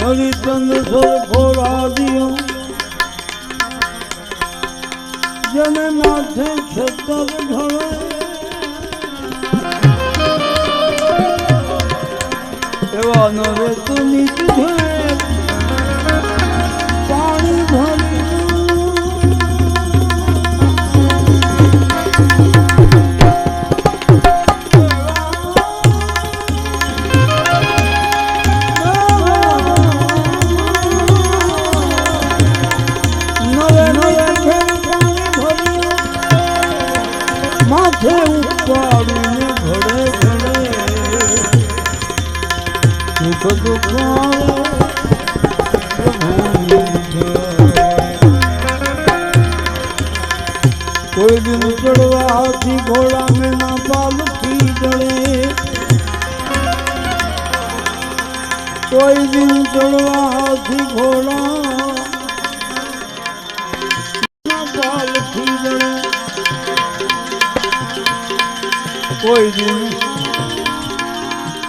હરિચંદ સરખો રાધિયો જને માથે છતર ઢળે એવા નરે તું નીચ જય. કોઈ દિન ચડવાથી ઘોડા મેના ના પાલખી જડે કોઈ દિન ચડવાથી ઘોડા ના પાલખી કોઈ દિન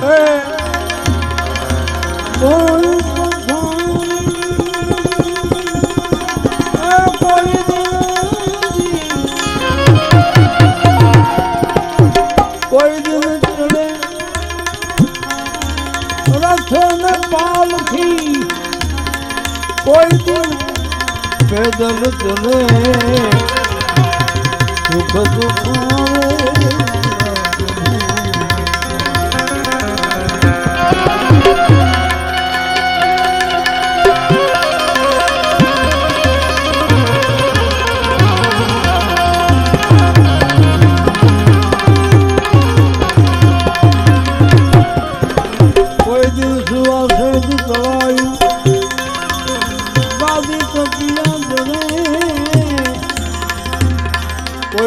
એ કોઈ દિન પેદલ ચલે સુખ દુઃખ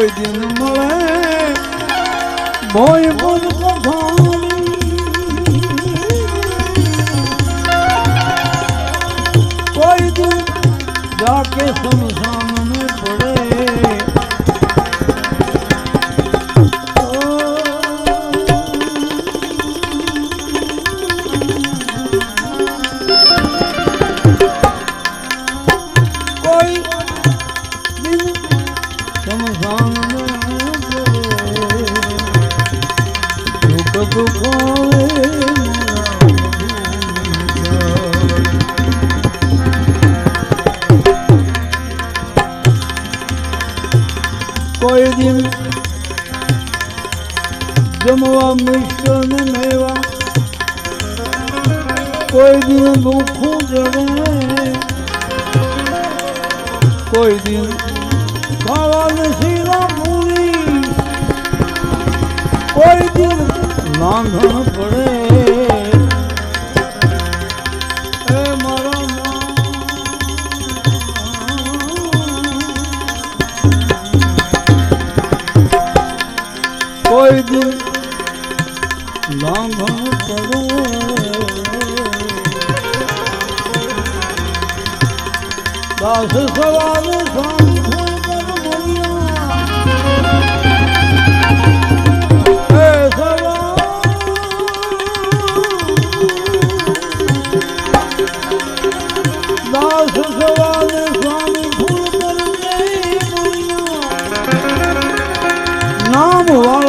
કોઈ દિન મળે? ભોય બોલ કોઈ દિન જાકે શમશાન કોઈ દિન જમવા મિષ્ટ ને મેવા. કોઈ દિન ભૂખું જડે કોઈ દિન ખાવા શીરા લાંઘણ પડે. એ મારા કોઈ દિન દાસ સવારે 那么